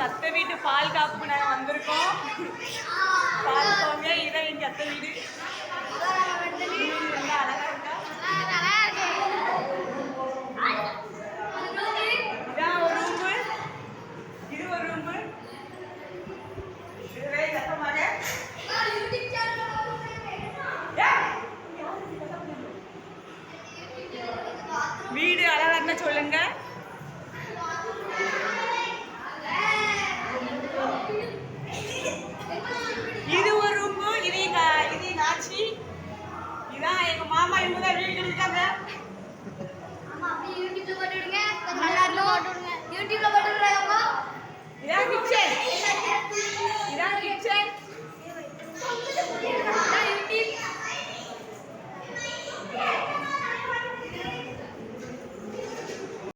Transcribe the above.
எங்கள் அத்தை வீட்டு பால் காப்பு நாங்கள் வந்திருக்கோம். பார்த்துக்கோங்க இதான் எங்கள் அத்தை வீடு. வீடு அழகா அழகாக சொல்லுங்கள் இது ஒரு ரூம் இதே இதே காட்சி இதான் எங்க மாமா இவங்க தான் வீடு